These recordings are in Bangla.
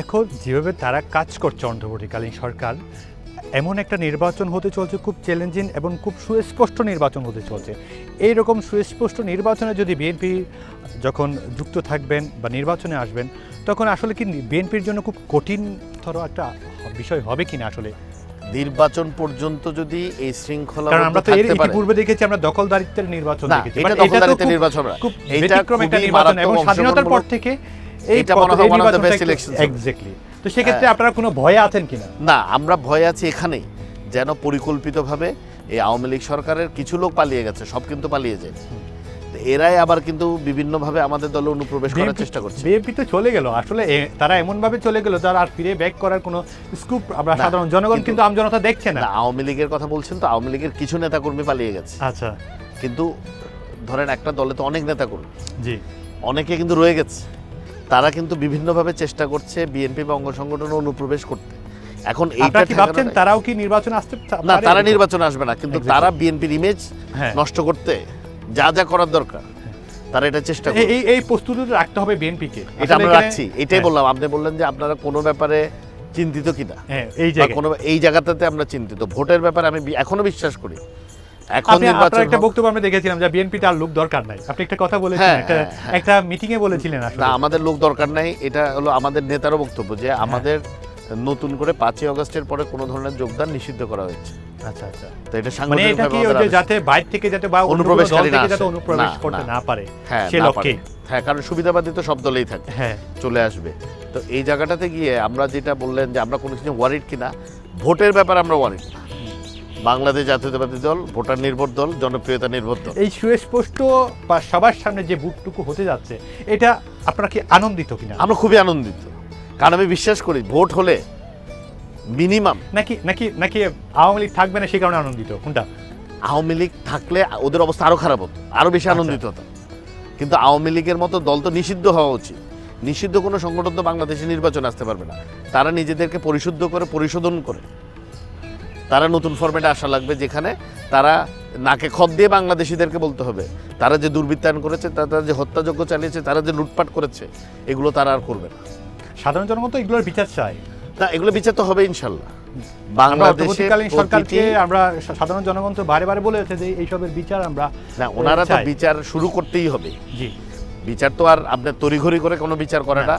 এখন যেভাবে তারা কাজ করছে অন্তর্বর্তীকালীন সরকার এমন একটা নির্বাচন হতে চলছে খুব চ্যালেঞ্জিং এবং খুব সুস্পষ্ট নির্বাচন হতে চলছে। এই রকম সুস্পষ্ট নির্বাচনে যদি বিএনপি যখন যুক্ত থাকবেন বা নির্বাচনে আসবেন তখন আসলে কি বিএনপির জন্য খুব কঠিনতর একটা বিষয় হবে কিনা আসলে? নির্বাচন পর্যন্ত যদি এই শৃঙ্খলা কারণ আমরা তো এর ইতিপূর্বে দেখেছি আমরা দখলদারিত্বের নির্বাচন দেখেছি। এটা দখলদারিত্বের নির্বাচন না। খুব ব্যতিক্রম একটা নির্বাচন এবং স্বাধীনতার পর থেকে এইটা মনে হয় of the best elections হবে। এক্স্যাক্টলি তো সেক্ষেত্রে আপনারা কোনো ভয়ে আছেন কিনা? না আমরা ভয় আছি এখানেই। যেন পরিকল্পিতভাবে এই আওয়ামী লীগ সরকারের কিছু লোক পালিয়ে গেছে সব কিন্তু পালিয়ে যায়। এরাই আবার কিন্তু বিভিন্নভাবে আমাদের দলে অনুপ্রবেশ করার চেষ্টা করছে। বিএনপি তো চলে গেল। আসলে তারা এমন ভাবে চলে গেল তারা আর ফিরে ব্যাক করার কোনো স্কুপ আমরা সাধারণ জনগণ কিন্তু- আমজনতা দেখছে না আওয়ামী লীগের কথা বলছেন তো আওয়ামী লীগের কিছু নেতাকর্মী পালিয়ে গেছে। আচ্ছা। কিন্তু ধরেন একটা দলে তো অনেক নেতাকর্মী। জি। অনেকে কিন্তু রয়ে গেছে। তারা কিন্তু বিভিন্নভাবে চেষ্টা করছে বিএনপি বা অঙ্গ সংগঠনে অনুপ্রবেশ করতে। এখন এইটা কি ভাবছেন তারাও কি নির্বাচন আসতে না তারা নির্বাচনে আসবে না কিন্তু তারা বিএনপির ইমেজ হ্যাঁ। নষ্ট করতে যা যা করার দরকার তারা এটা চেষ্টা এই- করবে। এই এই প্রস্তুতি রাখতে হবে বিএনপিকে। এটা আমরা রাখছি এটাই বললাম আপনি বললেন যে আপনারা কোনো ব্যাপারে চিন্তিত কিনা। হ্যাঁ এই বা জায়গায় কোনো এই জায়গাটাতে আমরা চিন্তিত। ভোটের ব্যাপারে আমি এখনও বিশ্বাস করি। এখন নির্বাচন একটা বক্তব্য আমরা দেখেছিলাম যে বিএনপি তার লোক দরকার নাই। আপনি একটা কথা বলেছিলেন হ্যাঁ, একটা হ্যাঁ, হ্যাঁ। একটা মিটিং এ বলেছিলেন আসলে। না আমাদের লোক দরকার নাই এটা হলো আমাদের নেতারও বক্তব্য যে। আমাদের নতুন করে পাঁচই অগস্টের পরে কোনো ধরনের যোগদান নিষিদ্ধ করা হয়েছে। আচ্ছা আচ্ছা। তো এটা মানে সাংগঠনিকভাবে। যাতে বাইরে থেকে যাতে বা অনুপ্রবেশকারী যাতে অনুপ্রবেশ না, করতে না। না পারে হ্যাঁ সে লক্ষ্যে। হ্যাঁ কারণ সুবিধাবাদী তো সব দলেই থাকে হ্যাঁ। চলে আসবে। তো এই জায়গাটাতে গিয়ে আমরা যেটা বললেন যে আমরা কোনো কিছু ওয়ারিড কিনা ভোটের ব্যাপারে আমরা ওয়ারিড না। বাংলাদেশ জাতীয়তাবাদী দল ভোটার নির্ভর দল জনপ্রিয়তা নির্ভর দল। এই সুস্পষ্ট বা সবার সামনে যে বুটটুকু হতে যাচ্ছে এটা আপনারা কি আনন্দিত কিনা? আমরা খুবই আনন্দিত। কারণ আমি বিশ্বাস করি ভোট হলে মিনিমাম নাকি নাকি নাকি আওয়ামী লীগ থাকবে না সেই কারণে আনন্দিত? কোনটা? আওয়ামী লীগ থাকলে ওদের অবস্থা আরও খারাপ হতো আরও বেশি আচ্ছা। আনন্দিত হতো কিন্তু আওয়ামী লীগের মতো দল তো নিষিদ্ধ হওয়া উচিত। নিষিদ্ধ কোনো সংগঠন তো বাংলাদেশে নির্বাচন আসতে পারবে না। তারা নিজেদেরকে পরিশুদ্ধ করে পরিশোধন করে। তারা নতুন ফরম্যাটে আসা লাগবে যেখানে তারা নাকে খত দিয়ে বাংলাদেশিদেরকে বলতে হবে। তারা যে দুর্বৃত্তায়ন করেছে তারা যে হত্যাযজ্ঞ চালিয়েছে তারা যে লুটপাট করেছে এগুলো তারা আর করবে না। সাধারণ জনগণ তো এগুলোর বিচার চায়। না এগুলো বিচার তো হবে ইনশাল্লাহ। আমরা সরকারকে আমরা সাধারণ জনগণ তো বারে বারে বলেছে যে এইসবের বিচার আমরা না ওনারা তো বিচার শুরু করতেই হবে। জি। বিচার তো আর আপনার তড়িঘড়ি করে কোনো বিচার করাটা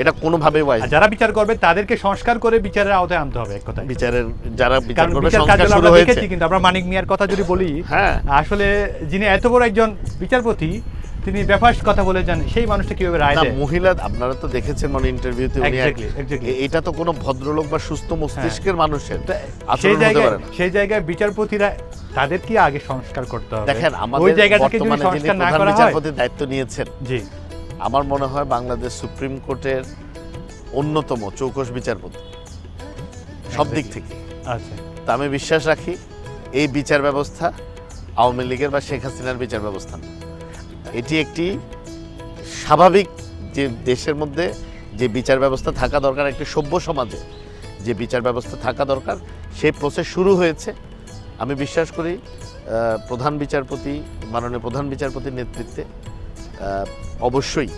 এটা কোনোভাবেই ওয়াইজ যারা বিচার করবে তাদেরকে সংস্কার করে বিচারের আওতায় আনতে হবে এক কথায়। বিচারের যারা বিচার করবে সংস্কার শুরু হয়েছে। কিন্তু আমরা মানিক মিয়ার কথা যদি বলি হ্যাঁ। আসলে যিনি এত বড় একজন বিচারপতি তিনি ব্যাপার কথা বলে যান সেই মানুষটা কীভাবে রায় দেয়? মহিলা আপনারা তো দেখেছেন মানে ইন্টারভিউতে উনি এটা তো কোনো ভদ্রলোক বা সুস্থ মস্তিষ্কের মানুষের সেই জায়গায় সেই জায়গায় বিচারপতিরা তাদের কি আগে সংস্কার করতে হবে। দেখেন আমাদের জায়গা থেকে যদি সংস্কার না করা হয় বিচারপতির দায়িত্ব নিয়েছেন জি। আমার মনে হয় বাংলাদেশ সুপ্রিম কোর্টের অন্যতম চৌকস বিচারপতি। সব দিক থেকে। আচ্ছা। তা আমি বিশ্বাস রাখি এই বিচার ব্যবস্থা আওয়ামী লীগের বা শেখ হাসিনার বিচার ব্যবস্থা এটি একটি স্বাভাবিক যে দেশের মধ্যে যে বিচার ব্যবস্থা থাকা দরকার একটি সভ্য সমাজে যে বিচার ব্যবস্থা থাকা দরকার সেই প্রসেস শুরু হয়েছে। আমি বিশ্বাস করি প্রধান বিচারপতি মাননীয় প্রধান বিচারপতির নেতৃত্বে অবশ্যই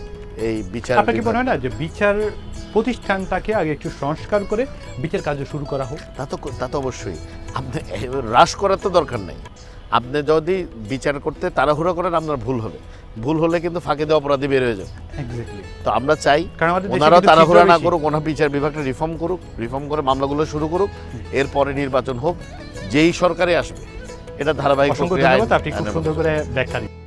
এই বিচার আপনার কি মনে হয় না যে বিচার প্রতিষ্ঠানটাকে আগে একটু সংস্কার করে বিচার কার্য শুরু করা হোক? তা তো তা তো অবশ্যই। আপনি হ্রাস করার তো দরকার নেই। আপনি যদি বিচার করতে তাড়াহুড়ো করেন আপনার ভুল হবে। ভুল হলে কিন্তু ফাঁকে দেওয়া অপরাধী বের হয়ে যাবে। তো আমরা চাই ওনারাও তাড়াহুড়া না করুক ওনার বিচার বিভাগটা রিফর্ম করুক রিফর্ম করে মামলাগুলো শুরু করুক এরপরে নির্বাচন হোক যেই সরকারে আসবে এটা ধারাবাহিক আপনি খুব সুন্দর করে ব্যাখ্যা